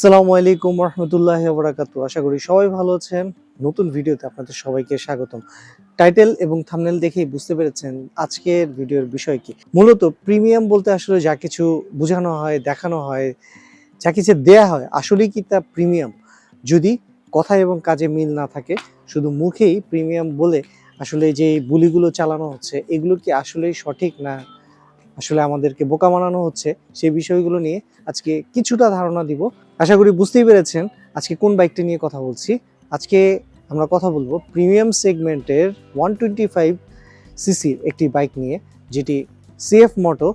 সালামু আলাইকুম রহমতুল্লাহ বরাকাতু আশা করি সবাই ভালো আছেন। নতুন ভিডিওতে আপনাদের সবাইকে স্বাগতম। টাইটেল এবং থামনেল দেখেই বুঝতে পেরেছেন আজকের ভিডিওর বিষয় কি। মূলত প্রিমিয়াম বলতে আসলে যা কিছু বোঝানো হয়, দেখানো হয়, যা কিছু দেয়া হয়, আসলেই কি তা প্রিমিয়াম? যদি কথা এবং কাজে মিল না থাকে, শুধু মুখেই প্রিমিয়াম বলে আসলে যে বুলিগুলো চালানো হচ্ছে, এগুলো কি আসলেই সঠিক না আসলে আমাদেরকে বোকা বানানো হচ্ছে সেই বিষয়গুলো নিয়ে আজকে কিছুটা ধারণা দিব। আশা করি বুঝতেই পেরেছেন আজকে কোন বাইকটি নিয়ে কথা বলছি। আজকে আমরা কথা বলব প্রিমিয়াম সেগমেন্টের ওয়ান টোয়েন্টি ফাইভ সিসির একটি বাইক নিয়ে, যেটি সিএফ মোটো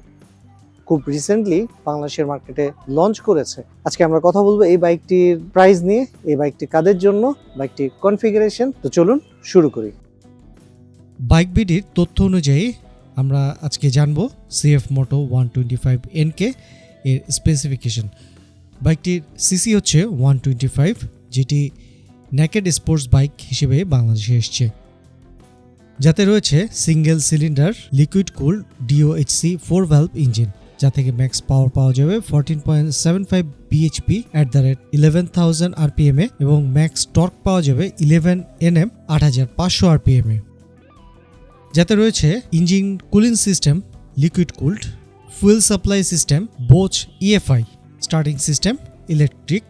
খুব রিসেন্টলি বাংলাদেশের মার্কেটে লঞ্চ করেছে। আজকে আমরা কথা বলব এই বাইকটির প্রাইস নিয়ে, এই বাইকটি কাদের জন্য, বাইকটির কনফিগারেশন তো চলুন শুরু করি। বাইক বিডির তথ্য অনুযায়ী আমরা আজকে জানব CF Moto one twenty five NK এর স্পেসিফিকেশন বাইকটির সিসি হচ্ছে ওয়ান টোয়েন্টি ফাইভ যেটি ন্যাকেড স্পোর্টস বাইক হিসেবে বাংলাদেশে এসছে। যাতে রয়েছে single cylinder liquid cool DOHC four valve engine যা থেকে ম্যাক্স পাওয়ার পাওয়া যাবে fourteen point seven five BHP at the rate eleven thousand আরপিএমে এবং ম্যাক্স টর্ক পাওয়া যাবে ইলেভেন এনএম আট হাজার পাঁচশো আরপিএমে যাতে রয়েছে engine cooling system, liquid cooled, fuel supply system, Bosch EFI starting system, electric,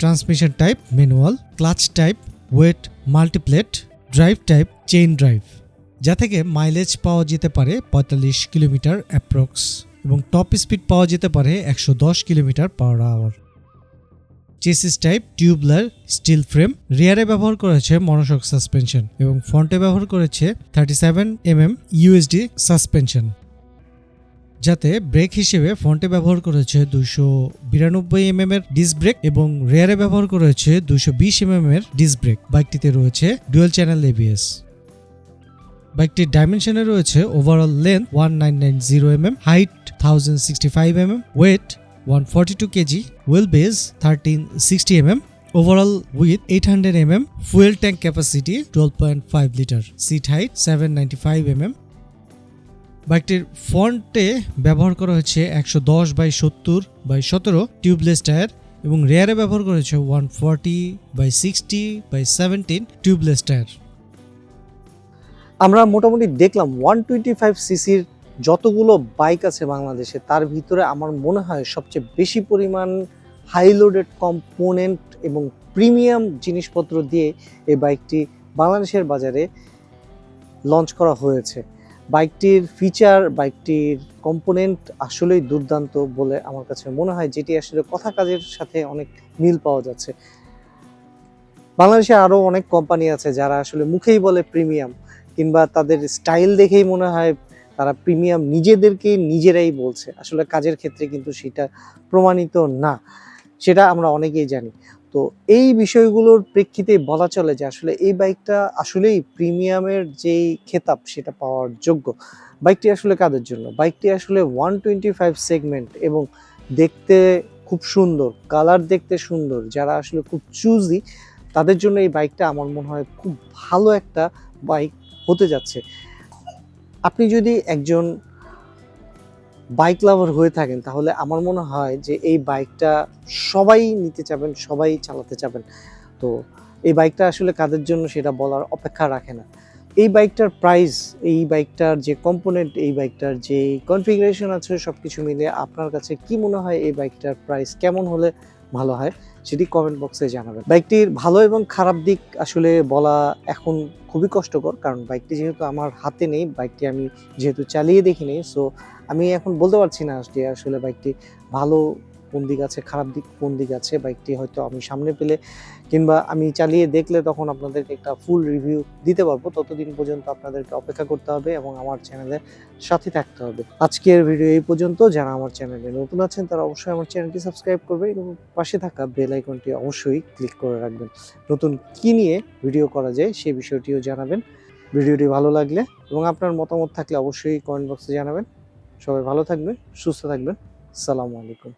transmission type, manual, clutch type, wet, multiplate, drive type, chain drive, যা থেকে মাইলেজ পাওয়া যেতে পারে পঁয়তাল্লিশ কিলোমিটার অ্যাপ্রক্স এবং টপ স্পিড পাওয়া যেতে পারে একশো দশ kilometre per hour. Chassis type tubular steel frame রিয়ারে ব্যবহার করেছে মনোশক সাসপেনশন এবং ফ্রন্টে ব্যবহার করেছে thirty seven M M USD suspension যাতে ব্রেক হিসেবে ফ্রন্টে ব্যবহার করেছে দুশো বিরানব্বই এম এর ডিস্ক ব্রেক এবং রেয়ারে ব্যবহার করেছে দুশো বিশ এম এর ডিস্ক ব্রেক বাইকটিতে রয়েছে ডুয়েল চ্যানেল এবিএস বাইকটির ডাইমেনশনে রয়েছে overall length one nine nine zero M M height thousand sixty five M M weight 142 kg, wheelbase 1360 mm, overall width 800 mm, fuel tank capacity 12.5 liter, seat height 795 mm. বাইকটির ফ্রন্টে ব্যবহার করা হয়েছে একশো দশ বাই সত্তর বাই সতেরো টিউবলেস টায়ার এবং রেয়ারে ব্যবহার করা হয়েছে one forty by sixty by seventeen tubeless tyre আমরা মোটামুটি দেখলাম ওয়ান টোয়েন্টি ফাইভ সিসির যতগুলো বাইক আছে বাংলাদেশে, তার ভিতরে আমার মনে হয় সবচেয়ে বেশি পরিমাণ হাই লোডেড কম্পোনেন্ট এবং প্রিমিয়াম জিনিসপত্র দিয়ে এই বাইকটি বাংলাদেশের বাজারে লঞ্চ করা হয়েছে। বাইকটির ফিচার বাইকটির কম্পোনেন্ট আসলেই দুর্দান্ত বলে আমার কাছে মনে হয়, যেটি আসলে কথা কাজের সাথে অনেক মিল পাওয়া যাচ্ছে। বাংলাদেশে আরও অনেক কোম্পানি আছে যারা আসলে মুখেই বলে প্রিমিয়াম কিংবা তাদের স্টাইল দেখেই মনে হয় তারা প্রিমিয়াম নিজেদেরকে নিজেরাই বলছে। আসলে কাজের ক্ষেত্রে কিন্তু সেটা প্রমাণিত না, সেটা আমরা অনেকেই জানি। তো এই বিষয়গুলোর প্রেক্ষিতে বলা চলে যে আসলে এই বাইকটা আসলেই প্রিমিয়ামের যেই খেতাব সেটা পাওয়ার যোগ্য। বাইকটি আসলে কাদের জন্য? বাইকটি আসলে ওয়ান টোয়েন্টি ফাইভ সেগমেন্ট এবং দেখতে খুব সুন্দর কালার দেখতে সুন্দর, যারা আসলে খুব চুজি তাদের জন্য এই বাইকটা আমার মনে হয় খুব ভালো একটা বাইক হতে যাচ্ছে। আপনি যদি একজন বাইক লাভার হয়ে থাকেন, তাহলে আমার মনে হয় যে এই বাইকটা সবাই নিতে চাবেন, সবাই চালাতে চাবেন। তো এই বাইকটা আসলে কাদের জন্য সেটা বলার অপেক্ষা রাখে না। এই বাইকটার প্রাইস এই বাইকটার যে কম্পোনেন্ট এই বাইকটার যে কনফিগারেশন আছে সব কিছু মিলে আপনার কাছে কি মনে হয় এই বাইকটার প্রাইস কেমন হলে ভালো হয় সেটি কমেন্ট বক্সে জানাবেন। বাইকটির ভালো এবং খারাপ দিক আসলে বলা এখন খুবই কষ্টকর, কারণ বাইকটি যেহেতু আমার হাতে নেই, বাইকটি আমি যেহেতু চালিয়ে দেখিনি সো আমি এখন বলতে পারছি না আসলে বাইকটি ভালো কোন দিক আছে, খারাপ দিক কোন দিক আছে বাইকটি হয়তো আমি সামনে পেলে কিংবা আমি চালিয়ে দেখলে তখন আপনাদেরকে একটা ফুল রিভিউ দিতে পারব। ততদিন পর্যন্ত আপনাদেরকে অপেক্ষা করতে হবে এবং আমার চ্যানেলের সাথে থাকতে হবে। আজকের ভিডিও এই পর্যন্ত। যারা আমার চ্যানেলে নতুন আছেন, তারা অবশ্যই আমার চ্যানেলটি সাবস্ক্রাইব করবে এবং পাশে থাকা বেল আইকনটি অবশ্যই ক্লিক করে রাখবেন। নতুন কি নিয়ে ভিডিও করা যায় সেই বিষয়টিও জানাবেন। ভিডিওটি ভালো লাগলে এবং আপনার মতামত থাকলে অবশ্যই কমেন্ট বক্সে জানাবেন। সবাই ভালো থাকবেন, সুস্থ থাকবেন। সালামু আলাইকুম।